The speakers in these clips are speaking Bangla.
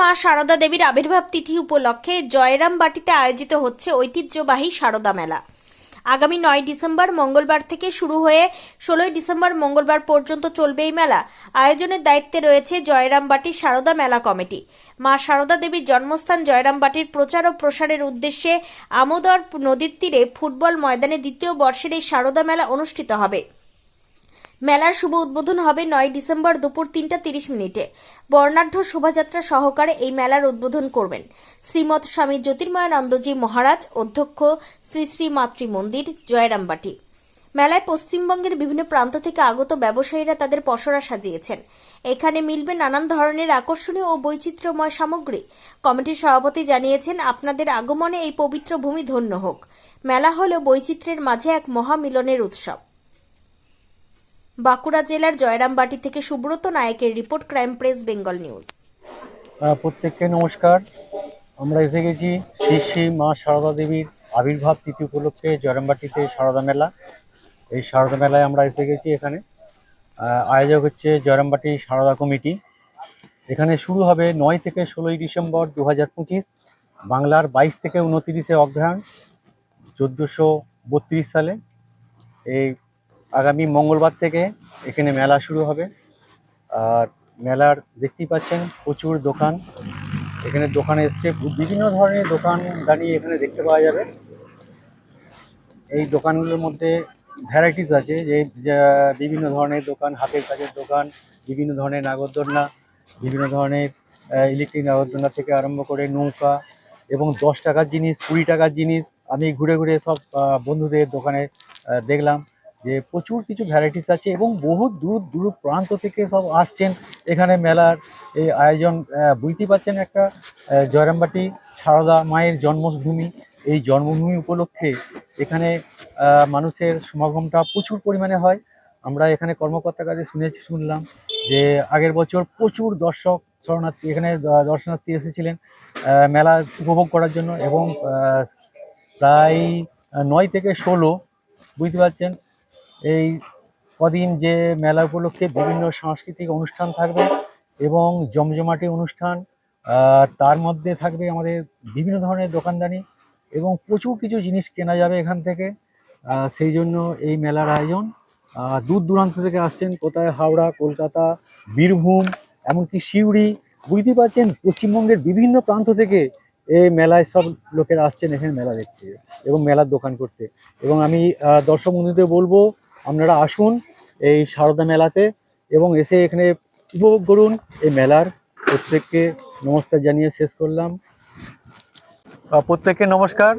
মা সারদা দেবীর আবির্ভাব তিথি উপলক্ষে জয়রাম বাটিতে আয়োজিত হচ্ছে ঐতিহ্যবাহী সারদা মেলা। আগামী নয় ডিসেম্বর মঙ্গলবার থেকে শুরু হয়ে ষোলোই ডিসেম্বর মঙ্গলবার পর্যন্ত চলবে এই মেলা। আয়োজনের দায়িত্বে রয়েছে জয়রামবাটি সারদা মেলা কমিটি। মা সারদা দেবীর জন্মস্থান জয়রামবাটির প্রচার ও প্রসারের উদ্দেশ্যে আমোদর নদীর তীরে ফুটবল ময়দানে দ্বিতীয় বর্ষের এই সারদা মেলা অনুষ্ঠিত হবে। মেলার শুভ উদ্বোধন হবে নয় ডিসেম্বর দুপুর তিনটা তিরিশ মিনিটে। বর্ণাঢ্য শোভাযাত্রা সহকারে এই মেলার উদ্বোধন করবেন শ্রীমৎ স্বামী জ্যোতির্ময়ানন্দজি মহারাজ, অধ্যক্ষ শ্রী শ্রী মাতৃ মন্দির, জয়রামবাটি। মেলায় পশ্চিমবঙ্গের বিভিন্ন প্রান্ত থেকে আগত ব্যবসায়ীরা তাদের পসরা সাজিয়েছেন। এখানে মিলবে নানান ধরনের আকর্ষণীয় ও বৈচিত্র্যময় সামগ্রী। কমিটির সভাপতি জানিয়েছেন, আপনাদের আগমনে এই পবিত্র ভূমি ধন্য হোক। মেলা হল বৈচিত্র্যের মাঝে এক মহামিলনের উৎসব। বাঁকুড়া জেলার জয়রামবাটি থেকে Subrata নায়েকের report crime press, Bengal news. প্রত্যেককে নমস্কার। আমরা এসে গেছি শ্রী শ্রী মা সারদা দেবীর আবির্ভাব তিথি উপলক্ষে জয়রামবাটিতে সারদা মেলা। এই সারদা মেলায় আমরা এসে গেছি এখানে। আয়োজক হচ্ছে জয়রামবাটি সারদা কমিটি। এখানে শুরু হবে নয় থেকে ষোলোই ডিসেম্বর দু হাজার পঁচিশ, বাংলার বাইশ থেকে উনতিরিশে অগ্রহায়ণ চোদ্দোশো বত্রিশ সালে। এই আগামী মঙ্গলবার থেকে এখানে মেলা শুরু হবে। আর মেলার দেখতেই পাচ্ছেন প্রচুর দোকান। এখানে দোকানে এসছে বিভিন্ন ধরনের দোকান দাঁড়িয়ে এখানে দেখতে পাওয়া যাবে। এই দোকানগুলোর মধ্যে ভ্যারাইটিস আছে যে বিভিন্ন ধরনের দোকান, হাতের কাজের দোকান, বিভিন্ন ধরনের নাগরদোলনা, বিভিন্ন ধরনের ইলেকট্রিক নাগরদোলনা থেকে আরম্ভ করে নৌকা এবং দশ টাকার জিনিস, কুড়ি টাকার জিনিস আমি ঘুরে ঘুরে সব বন্ধুদের দোকানে দেখলাম। যে প্রচুর কিছু ভ্যারাইটিস আছে এবং বহু দূর দূর প্রান্ত থেকে সব আসছেন। এখানে মেলার এই আয়োজন বুঝতেই পারছেন একটা জয়রামবাটি, সারদা মায়ের জন্মভূমি। এই জন্মভূমি উপলক্ষে এখানে মানুষের সমাগমটা প্রচুর পরিমাণে হয়। আমরা এখানে কর্মকর্তার কাছে শুনেছি, শুনলাম যে আগের বছর প্রচুর দর্শক শরণার্থী, এখানে দর্শনার্থী এসেছিলেন মেলা উপভোগ করার জন্য এবং প্রায় নয় থেকে ষোলো, বুঝতে পারছেন এই কদিন যে মেলা উপলক্ষে বিভিন্ন সাংস্কৃতিক অনুষ্ঠান থাকবে এবং জমজমাটি অনুষ্ঠান তার মধ্যে থাকবে আমাদের বিভিন্ন ধরনের দোকানদানি এবং প্রচুর কিছু জিনিস কেনা যাবে এখান থেকে। সেই জন্য এই মেলার আয়োজন দূর দূরান্ত থেকে আসছেন কোথায়, হাওড়া, কলকাতা, বীরভূম, এমনকি সিউড়ি, বুঝতেই পারছেন পশ্চিমবঙ্গের বিভিন্ন প্রান্ত থেকে এই মেলায় সব লোকেরা আসছেন এখানে মেলা দেখতে এবং মেলার দোকান করতে। এবং আমি দর্শক বন্ধুদের বলব আপনারা আসুন এই সারদা মেলাতে এবং এসে এখানে উপভোগ করুন এই মেলার। প্রত্যেককে নমস্কার জানিয়ে শেষ করলাম। প্রত্যেককে নমস্কার।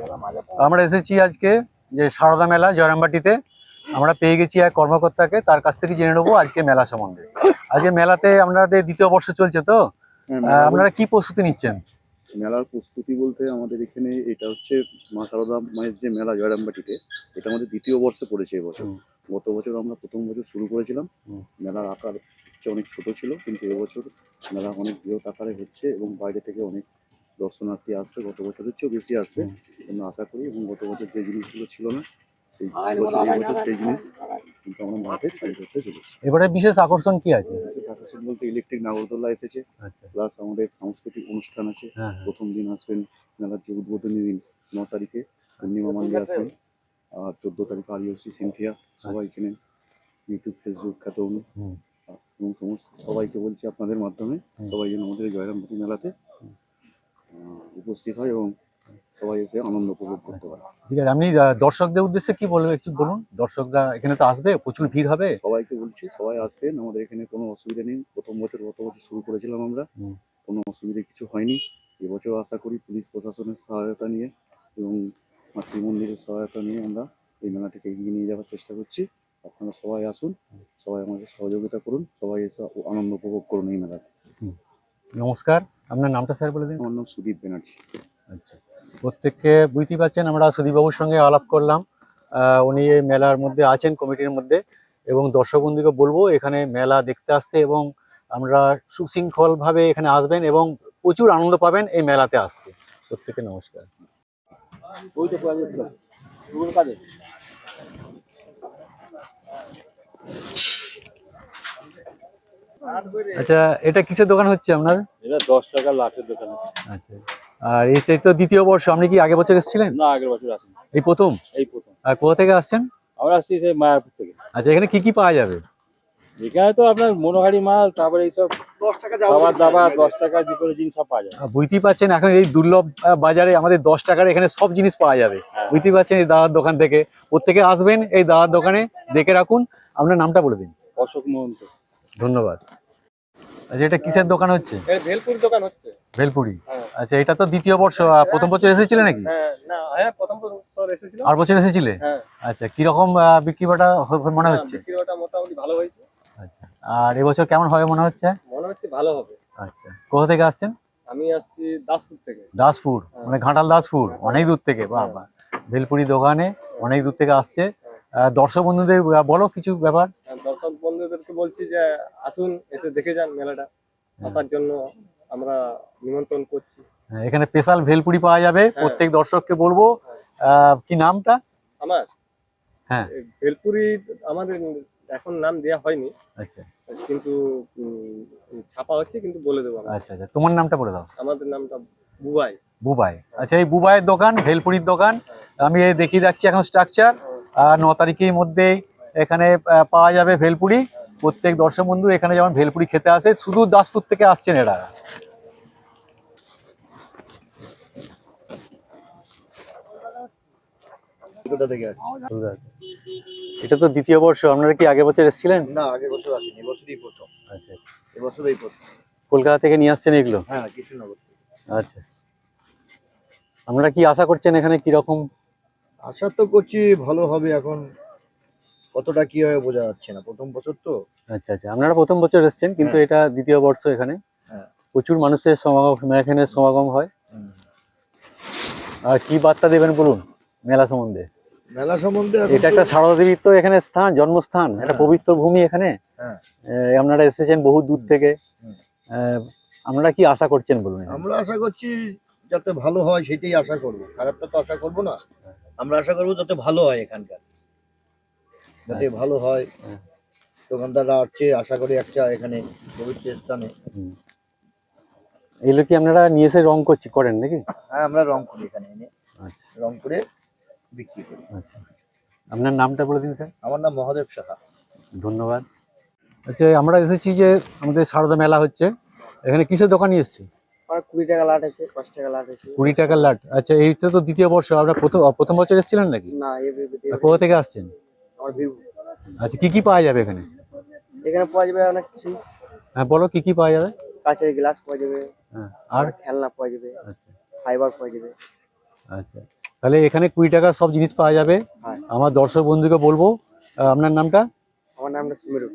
আমরা এসেছি আজকে যে সারদা মেলা জয়রামবাটিতে। আমরা পেয়ে গেছি এক কর্মকর্তাকে তার কাছ থেকে জেনে নেব আজকে মেলা সম্বন্ধে। আজকে মেলাতে আপনাদের দ্বিতীয় বর্ষ চলছে তো? হ্যাঁ, আপনারা কি প্রস্তুতি নিচ্ছেন? মেলার প্রস্তুতি বলতে আমাদের এখানে এটা হচ্ছে মা সারদা মায়ের যে মেলা জয়রামবাটিতে এটা আমাদের দ্বিতীয় বর্ষে পড়েছে এবছর গত বছর আমরা প্রথম বছর শুরু করেছিলাম। মেলার আকার হচ্ছে অনেক ছোট ছিল কিন্তু এবছর মেলা অনেক বৃহৎ আকারে হচ্ছে এবং বাইরে থেকে অনেক দর্শনার্থী আসবে গত বছরের চেয়েও বেশি আসবে। আমরা আশা করি এবং গত বছর যে জিনিসগুলো ছিল না সেই বছর সেই জিনিস কিন্তু আমরা মাঠে চালু করতে চলেছি এবারে বিশেষ আকর্ষণ কি আছে? বিশেষ আকর্ষণ বলতে ইলেকট্রিক নাগরদোল্লা এসেছে। আচ্ছা। প্লাস আমাদের সাংস্কৃতিক অনুষ্ঠান আছে। হ্যাঁ হ্যাঁ। প্রথম দিন আসবেন মেলার যে উদ্বোধনী দিন ন তারিখে পূর্ণিমা মান্ডে আসবেন। আর চোদ্দ তারিখে আরিওসি সিনথিয়া সবাই এখানে ইউটিউব ফেসবুক খ্যাত অনু এবং সমস্ত সবাইকে বলছি আপনাদের মাধ্যমে সবাই যেন আমাদের এই জয়রামবাটি মেলাতে উপস্থিত হয় এবং সবাই এসে আনন্দ উপভোগ করতে পারে। ঠিক আছে আপনি দর্শকদের উদ্দেশ্যে কি বলবেন একটু বলুন? দর্শকরা এখানে তো আসবে প্রচুর ভিড় হবে। সবাইকে বলছি সবাই আসবেন আমাদের এখানে কোনো অসুবিধা নেই। প্রথম বছর গত বছর শুরু করেছিলাম আমরা। কোনো অসুবিধা কিছু হয়নি। এবছর আশা করি পুলিশ প্রশাসনের সহায়তা নিয়ে এবং মাতৃ মন্দিরের সহায়তা নিয়ে আমরা এই মেলাটাকে এগিয়ে নিয়ে যাওয়ার চেষ্টা করছি। আপনারা সবাই আসুন সবাই আমাদের সহযোগিতা করুন সবাই এসে আনন্দ উপভোগ করুন এই মেলাতে। নমস্কার আপনার নামটা স্যার বলে দিন। আমার নাম সুদীপ ব্যানার্জি। আচ্ছা। প্রত্যেককে বুঝতেই পারছেন আমরা সুদীপবাবুর সঙ্গে আলাপ করলাম। উনি এই মেলার মধ্যে আছেন কমিটির মধ্যে এবং দর্শক বন্ধুকে বলব এখানে মেলা দেখতে আসতে এবং আমরা সুশৃঙ্খলভাবে এখানে আসবেন এবং প্রচুর আনন্দ পাবেন এই মেলাতে আসতে। প্রত্যেককে নমস্কার। আচ্ছা এটা কিসের দোকান হচ্ছে আপনার? এটা দশ টাকা লাখের দোকান। আছে। আচ্ছা। আর এই তো দ্বিতীয় বর্ষ আপনি কি আগে বছর এসেছিলেন? না আগের বছর আসেনি। এই প্রথম? এই প্রথম। আর কোথা থেকে আসছেন? আমরা আসছি সেই মায়াপুর থেকে। আচ্ছা এখানে কি কি পাওয়া যাবে? এখানে তো আপনার মনোহারি মাল তারপরে এইসব খাবার দাবার দশ টাকার যে কোনো জিনিস সব পাওয়া যায় বুঝতেই পারছেন এখন এই দুর্লভ বাজারে আমাদের দশ টাকার এখানে সব জিনিস পাওয়া যাবে। হ্যাঁ। বুঝতেই পারছেন এই দাদার দোকান থেকে। প্রত্যেকে আসবেন এই দাদার দোকানে দেখে রাখুন। আপনার নামটা বলে দিন। অশোক মহন্ত। ধন্যবাদ। আচ্ছা এটা কিসের দোকান হচ্ছে? ভেলপুর দোকান হচ্ছে। ভেলপুরি। হ্যাঁ। আচ্ছা এটা তো দ্বিতীয় বর্ষ প্রথম বছর এসেছিলে নাকি? হ্যাঁ না হ্যাঁ প্রথম বছর এসেছিল। আর বছর এসেছিলে? আচ্ছা কীরকম বিক্রি বাটা মনে হচ্ছে? বিক্রিটা মোটামুটি ভালো হয়েছে। আচ্ছা আর এবছর কেমন হবে মনে হচ্ছে? মনে হচ্ছে ভালো হবে। আচ্ছা কোথা থেকে আসছেন? আমি আসছি দাসপুর থেকে। দাসপুর মানে ঘাটাল দাসপুর অনেক দূর থেকে বাবা ভেলপুরি দোকানে অনেক দূর থেকে আসছে। দর্শক বন্ধুদের বলো কিছু ব্যাপার। বন্ধুদেরকে বলছি যে আসুন এসে দেখে যান মেলাটা। আসার জন্য আমরা নিমন্ত্রণ করছি। হ্যাঁ, এখানে স্পেশাল ভেলপুরি পাওয়া যাবে। হ্যাঁ। প্রত্যেক দর্শককে বলব। কি নামটা? আমার? হ্যাঁ। ভেলপুরি আমাদের এখন নাম দেয়া হয়নি। আচ্ছা। কিন্তু ছাপা হচ্ছে কিন্তু বলে দেবো। আচ্ছা আচ্ছা। তোমার নামটা বলে দাও। আমাদের নামটা বুবাই। বুবাই। আচ্ছা এই বুবাইয়ের দোকান ভেলপুরির দোকান। আমি দেখিয়ে রাখছি এখন স্ট্রাকচার আর ন তারিখের মধ্যেই এখানে পাওয়া যাবে ভেলপুরি। প্রত্যেক দর্শক বন্ধু এখানে যেমন ভেলপুরি খেতে আসে শুধু দাসপুর থেকে আসছেন এরা? এটা তো দ্বিতীয় বর্ষ আপনারা কি আগের বছর এসেছিলেন? না আগের বছর আসেনি এবছরই প্রথম। আচ্ছা এবছরই প্রথম। কলকাতা থেকে নিয়ে আসছেন এগুলো? হ্যাঁ কৃষ্ণনগর। আচ্ছা। আপনারা কি আশা করছেন এখানে কি রকম আশা তো করছি ভালো হবে এখন। কতটা কি হয় বোঝা যাচ্ছে না। প্রথম বছর তো। আচ্ছা আচ্ছা। আপনারা প্রথম বছর এসেছেন কিন্তু হ্যাঁ। এটা দ্বিতীয় বর্ষ এখানে। হ্যাঁ। প্রচুর মানুষের সমাগম এখানে সমাগম হয়। আর কি বার্তা দেবেন বলুন মেলা সম্বন্ধে? মেলা সম্বন্ধে এটা একটা সারদা দেবীর তো এখানে স্থান জন্মস্থান একটা হ্যাঁ। পবিত্র ভূমি এখানে। আপনারা এসেছেন বহু দূর থেকে। আপনারা কি আশা করছেন বলুন আমরা আশা করছি যাতে ভালো হয় সেটাই আশা করব। খারাপটা তো আশা করব না। আমরা আশা করব যাতে ভালো হয় এখানকার। যাতে ভালো হয়। হ্যাঁ। দোকানদাররা আসছে আশা করি একটা এখানে পবিত্র স্থানে। এগুলো কি আপনারা নিয়ে এসে রং করছি করেন নাকি? হ্যাঁ আমরা রং করি এখানে এনে। আচ্ছা। রং করে বিক্রি করি। আচ্ছা। আপনার নামটা বলে দিন স্যার। আমার নাম মহাদেব সাহা। ধন্যবাদ। আচ্ছা আমরা এসেছি যে আমাদের সারদা মেলা হচ্ছে। এখানে কিসের দোকানে এসেছি? আমার কুড়ি টাকা লাট আছে পাঁচ টাকা লাট আছে। কুড়ি টাকার লাট। আচ্ছা এই তো তো দ্বিতীয় বর্ষ আপনার প্রথম প্রথম বছর এসেছিলেন নাকি? না কোথা থেকে আসছেন? আচ্ছা কি কি পাওয়া যাবে এখানে? এখানে পাওয়া যাবে অনেক কিছু। হ্যাঁ বলো কি কি পাওয়া যাবে? কাঁচের গ্লাস পাওয়া যাবে। হ্যাঁ আর? খেলনা পাওয়া যাবে। আচ্ছা। ফাইবার পাওয়া যাবে। আচ্ছা। তাহলে এখানে কুড়ি টাকার সব জিনিস পাওয়া যাবে। হ্যাঁ। আমার দর্শক বন্ধুকে বলব আপনার নামটা? আমার নামটা সুমেরু।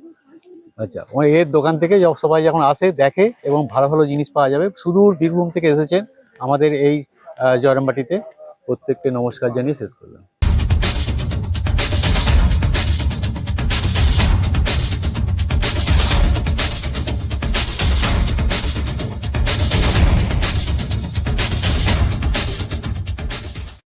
আচ্ছা ওই এর দোকান থেকে সবাই যখন আসে দেখে এবং ভালো ভালো জিনিস পাওয়া যাবে। সুদূর বীরভূম থেকে এসেছেন আমাদের এই জয়রামবাটিতে। প্রত্যেককে নমস্কার জানিয়ে শেষ করলাম।